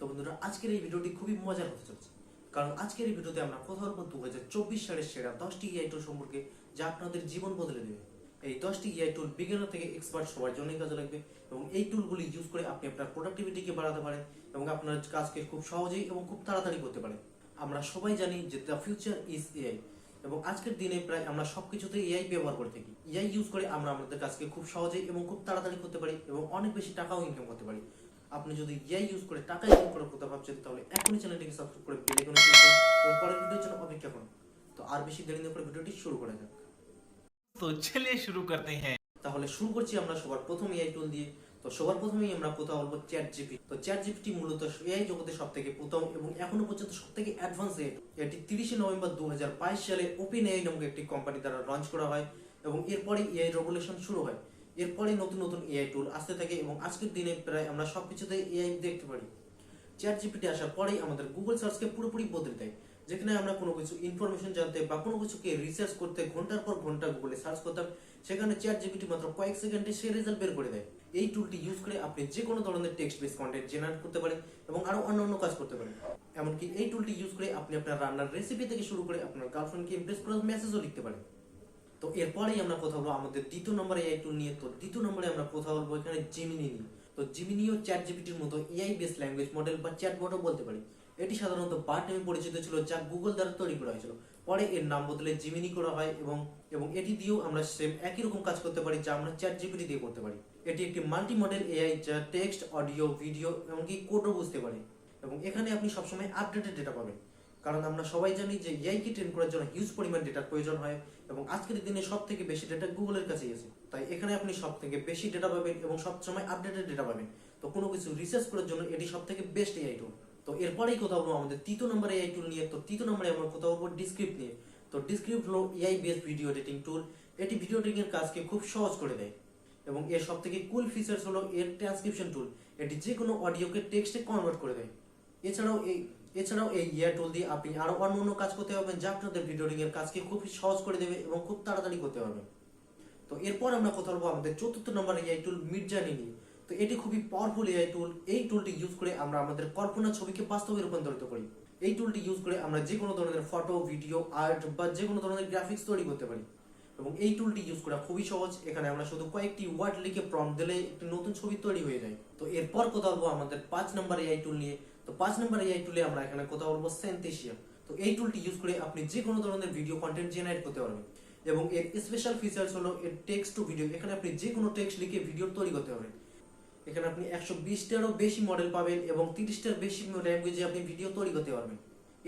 তো বন্ধুরা, আজকের এই ভিডিওটি খুবই মজার হতে চলেছে। কারণ আজকের এই ভিডিওতে আমরা কথা বলব দু হাজার চব্বিশ সালের সেরা দশটি ইআই টুল সম্পর্কে যা আপনাদের জীবন বদলে দেবে। এই দশটি ইআই টুল বিজ্ঞানের থেকে এক্সপার্ট সবার জন্যই কাজে লাগবে এবং এই টুলগুলি ইউজ করে আপনি আপনার প্রোডাক্টিভিটিকে বাড়াতে পারেন এবং আপনার কাজকে খুব সহজেই এবং খুব তাড়াতাড়ি করতে পারেন। আমরা সবাই জানি যে দ্য ফিউচার ইজ এআই এবং আজকের দিনে প্রায় আমরা সবকিছুতে এআই ব্যবহার করে থাকি। এআই ইউজ করে আমরা আমাদের কাজকে খুব সহজেই এবং খুব তাড়াতাড়ি করতে পারি এবং অনেক বেশি টাকাও ইনকাম করতে পারি। আপনি যদি ইয়া ইউজ করে টাকা ইনকাম করার কথা ভাবছেন তাহলে এখনই চ্যানেলটিকে সাবস্ক্রাইব করে বেল আইকনে ক্লিক করুন এবং পরের ভিডিওর জন্য অপেক্ষা করুন। তো আর বেশি দেরি না করে ভিডিওটি শুরু করা যাক। তো চলে শুরু করতে হ্যাঁ। তাহলে শুরু করছি আমরা সবার প্রথম এআই টুল দিয়ে। তো সবার প্রথমেই আমরা কথা বলব চ্যাট জিপি তো চ্যাট জিপিটি মূলত এআই জগতে সব থেকে প্রথম এবং এখনও পর্যন্ত সব থেকে অ্যাডভান্স এটি তিরিশে নভেম্বর দু সালে ওপেন এআই নামক একটি কোম্পানি দ্বারা লঞ্চ করা হয় এবং এরপরে এআই রেভলিউশন শুরু হয়। এরপরে নতুন নতুন এআই টুল আসতে থাকে এবং আজকের দিনে প্রায় আমরা সবকিছুতে এআই দেখতে পারি। চ্যাট জিপিটি আসার পরেই আমাদের গুগল সার্চকে পুরোপুরি বদলে দেয়, যেখানে আমরা কোনো কিছু ইনফরমেশন জানতে বা কোনো কিছুকে রিসার্চ করতে ঘণ্টার পর ঘণ্টা গুগলে সার্চ করতাম, সেখানে চ্যাট জিপিটি মাত্র কয়েক সেকেন্ডে সে রেজাল্ট বের করে দেয়। এই টুলটি ইউজ করে আপনি যে কোনো ধরনের টেক্সট বেস কন্টেন্ট জেনারেট করতে পারেন এবং আরও অন্যান্য কাজ করতে পারেন। এমনকি এই টুলটি ইউজ করে আপনি আপনার রান্নার রেসিপি থেকে শুরু করে আপনার গার্লফ্রেন্ডকে ইমপ্রেস করার মেসেজও লিখতে পারেন। তো এরপরেই আমরা কথা বলব আমাদের দ্বিতীয় নম্বরে এআই টুল নিয়ে। তো দ্বিতীয় নম্বরে আমরা কথা বলব এখানে জিমিনি নিয়ে। তো জিমিনিও চ্যাট জিপিটির মতো এআই বেস ল্যাঙ্গুয়েজ মডেল বা চ্যাটবটও বলতে পারি। এটি সাধারণত বার্ট নামে পরিচিত ছিল, যা গুগল দ্বারা তৈরি করা হয়েছিল। পরে এর নাম বদলে জিমিনি করা হয় এবং এবং এটি দিয়েও আমরা সেম একই রকম কাজ করতে পারি, যা আমরা চ্যাট জিপিটি দিয়ে করতে পারি। এটি একটি মাল্টি মডেল এআই যা টেক্সট অডিও ভিডিও এমনকি কোডও বুঝতে পারে। এবং এখানে আপনি সবসময় আপডেটেড ডেটা পাবেন। কারণ আমরা সবাই জানি যে এআই কে ট্রেন করার জন্য হিউজ পরিমাণ ডেটার প্রয়োজন হয় এবং আজকের দিনে সব থেকে বেশি ডেটা গুগলের কাছেই আছে। তাই এখানে আপনি সব থেকে বেশি ডেটা পাবেন এবং সব সময় আপডেটেড ডেটা পাবেন। তো কোনো কিছু রিসার্চ করার জন্য এটি সব থেকে বেস্ট এআই টুল তো এরপরেই কথা বলব আমাদের তৃতীয় নম্বরে এআই টুল নিয়ে। তো তৃতীয় নম্বরে আমরা কথা বলব ডিসক্রিপ্ট নিয়ে। তো ডিসক্রিপ্ট হলো AI based video editing tool এটি ভিডিও এডিটিং এর কাজকে খুব সহজ করে দেয় এবং এর সব থেকে কুল ফিচার্স হলো এর ট্রান্সক্রিপশন টুল এটি যে কোনো অডিওকে টেক্সটে কনভার্ট করে দেয়। এছাড়াও এই এছাড়াও এই ইয়ার টুল দিয়ে আপনি আরও অন্য অন্য কাজ করতে পারবেন যা আপনাদের ভিডিও এর কাজকে খুব সহজ করে দেবে এবং খুব তাড়াতাড়ি করতে পারবেন। তো এরপর আমরা কথা বলব আমাদের চতুর্থ নম্বর এআই টুল মিড জার্নি নিয়ে তো এটি খুবই পাওয়ারফুল এআই টুল এই টুলটি ইউজ করে আমরা আমাদের কল্পনা ছবিকে বাস্তবে রূপান্তরিত করি। এই টুলটি ইউজ করে আমরা যে কোনো ধরনের ফটো ভিডিও আর্ট বা যে কোনো ধরনের গ্রাফিক্স তৈরি করতে পারি। এবং এই টুলটি ইউজ করা খুবই সহজ। এখানে আমরা শুধু কয়েকটি ওয়ার্ড লিখে প্রম দিলে একটি নতুন ছবি তৈরি হয়ে যায়। তো এরপর কথা বলব আমাদের পাঁচ নম্বর এআই টুল নিয়ে। তো পাঁচ নম্বর এআই টুলে আমরা এখানে কথা বলব সেন্টেশিয়া তো এই টুলটি ইউজ করে আপনি যে কোনো ধরনের ভিডিও কন্টেন্ট জেনারেট করতে পারবেন। এবং এর স্পেশাল ফিচার্স হলো এর টেক্সট টু ভিডিও এখানে আপনি যে কোনো টেক্সট লিখে ভিডিও তৈরি করতে পারবেন। এখানে আপনি একশো বিশটারও বেশি মডেল পাবেন এবং তিরিশটার বেশি ল্যাঙ্গুয়েজে আপনি ভিডিও তৈরি করতে পারবেন।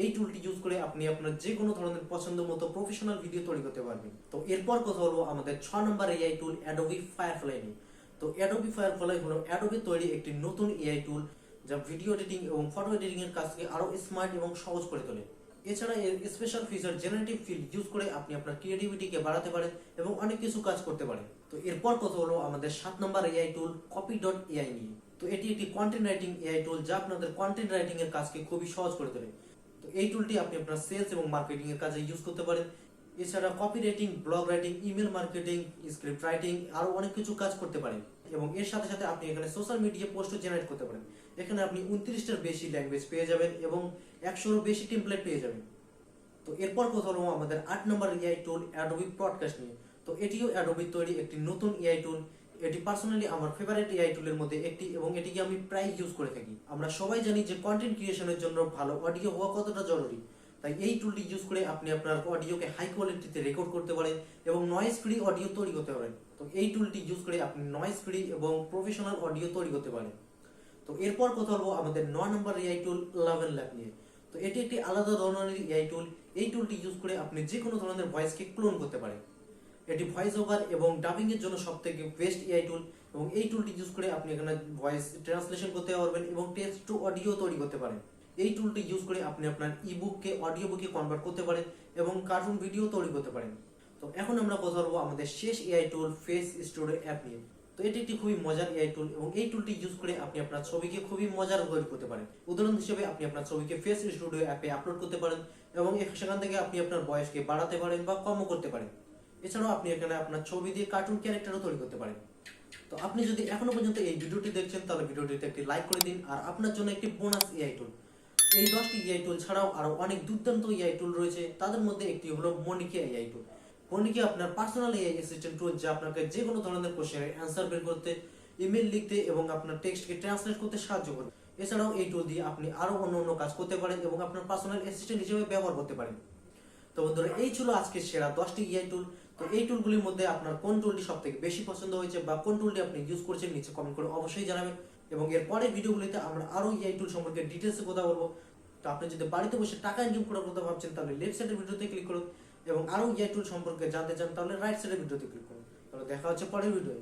এই টুলটি ইউজ করে আপনি আপনার যে কোনো ধরনের পছন্দ মতো প্রফেশনাল ভিডিও তৈরি করতে পারবেন। তো এরপর কথা বলব আমাদের ছ নম্বর এআই টুল অ্যাডোবি ফায়ারফ্লাই নিয়ে। তো অ্যাডোবি ফায়ারফ্লাই হলো অ্যাডোবি তৈরি একটি নতুন এআই টুল যা ভিডিও এডিটিং এবং ফটো এডিটিং এর কাজকে আরও স্মার্ট এবং সহজ করে তোলে। এছাড়া এর special feature generative fill use করে আপনি আপনার ক্রিয়েটিভিটিকে বাড়াতে পারেন এবং অনেক কিছু কাজ করতে পারেন। তো এরপর কথা হলো আমাদের সাত নম্বর AI tool copy dot AI নিয়ে। তো এটি একটি কন্টেন্ট রাইটিং এআই টুল যা আপনাদের কন্টেন্ট রাইটিং এর কাজকে খুবই সহজ করে তোলে। তো এই টুলটি আপনি আপনার সেলস এবং মার্কেটিং এর কাজে ইউজ করতে পারেন। এছাড়া copywriting blog writing email marketing script writing আরও অনেক কিছু কাজ করতে পারেন। এবং এর সাথে সাথে আপনি এখানে সোশ্যাল মিডিয়া পোস্টও জেনারেট করতে পারেন। এখানে আপনি উনত্রিশটার বেশি ল্যাঙ্গুয়েজ পেয়ে যাবেন এবং একশোর বেশি টেমপ্লেট পেয়ে যাবেন। তো এরপর কথা হলো আমাদের আট নম্বর এআই টুল অ্যাডোবি পডকাস্ট নিয়ে। তো এটিও অ্যাডোবি তৈরি একটি নতুন এআই টুল এটি পার্সোনালি আমার ফেভারিট এআই টুলের মধ্যে একটি এবং এটিকে আমি প্রায় ইউজ করে থাকি। আমরা সবাই জানি যে কন্টেন্ট ক্রিয়েশনের জন্য ভালো অডিও হওয়া কতটা জরুরি। তাই এই টুলটি ইউজ করে আপনি আপনার অডিওকে হাই কোয়ালিটিতে রেকর্ড করতে পারেন এবং নয়েজ ফ্রি অডিও তৈরি করতে পারেন। তো এই টুলটি ইউজ করে আপনি নয়েজ ফ্রি এবং প্রফেশনাল অডিও তৈরি করতে পারেন। তো এরপর কথা বলব আমাদের নয় নম্বর এআই টুল লাভেন ল্যাব নিয়ে। তো এটি একটি আলাদা ধরনের এআই টুল এই টুলটি ইউজ করে আপনি যে কোনো ধরনের ভয়েসকে ক্লোন করতে পারেন। এটি ভয়েস ওভার এবং ডাবিং এর জন্য সব থেকে বেস্ট এআই টুল এবং এই টুলটি ইউজ করে আপনি এখানে ভয়েস ট্রান্সলেশন করতে পারবেন এবং টেক্সট টু অডিও তৈরি করতে পারেন। এই টুলটি ইউজ করে আপনি আপনার ইবুককে অডিও বুকে কনভার্ট করতে পারেন এবং কার্টুন ভিডিও তৈরি করতে পারেন। তো এখন আমরা কথা বলব আমাদের শেষ AI tool face studio app নিয়ে। তো এটি একটি খুবই মজার এআই টুল এবং এই টুলটি ইউজ করে আপনি আপনার ছবিকে খুবই মজার তৈরি করতে পারেন। উদাহরণ হিসেবে আপনি আপনার ছবিকে ফেস স্টুডিও অ্যাপে আপলোড করতে পারেন এবং সেখান থেকে আপনি আপনার বয়সকে বাড়াতে পারেন বা কমও করতে পারেন। এছাড়াও আপনি এখানে আপনার ছবি দিয়ে কার্টুন ক্যারেক্টারও তৈরি করতে পারেন। তো আপনি যদি এখনও পর্যন্ত এই ভিডিওটি দেখছেন, তাহলে ভিডিওটিতে একটি লাইক করে দিন আর আপনার জন্য একটি বোনাস এআই টুল এই দশটি এআই টুল ছাড়াও আরও অনেক দুর্দান্ত এআই টুল রয়েছে। তাদের মধ্যে একটি হলো মনিকে এআই টুল মনিকে আপনার পার্সোনাল এআই অ্যাসিস্ট্যান্ট টুল যা আপনাকে যে কোনো ধরনের কোশ্চেনের অ্যান্সার বের করতে ইমেল লিখতে এবং আপনার টেক্সটকে ট্রান্সলেট করতে সাহায্য করে। এছাড়াও এই টুল দিয়ে আপনি আরও অন্য অন্য কাজ করতে পারেন এবং আপনার পার্সোনাল অ্যাসিস্ট্যান্ট হিসেবে ব্যবহার করতে পারেন। তো বন্ধুরা, এই ছিল আজকের সেরা দশটি ইআই টুল তো এই টুলগুলির মধ্যে আপনার কোন টুলটি সব থেকে বেশি পছন্দ হয়েছে বা কোন টুলটি আপনি ইউজ করছেন, নিচে কমেন্ট করে অবশ্যই জানাবেন। এবং এর পরের ভিডিওগুলিতে আমরা আরও ইআই টুল সম্পর্কে ডিটেলসে কথা বলব। তো আপনি যদি বাড়িতে বসে টাকা ইনকাম করার কথা ভাবছেন, তাহলে লেফট সাইডের ভিডিওতে ক্লিক করুন এবং আরও ইআই টুল সম্পর্কে জানতে চান, তাহলে রাইট সাইডের ভিডিওতে ক্লিক করুন। তাহলে দেখা হচ্ছে পরের ভিডিওয়ে।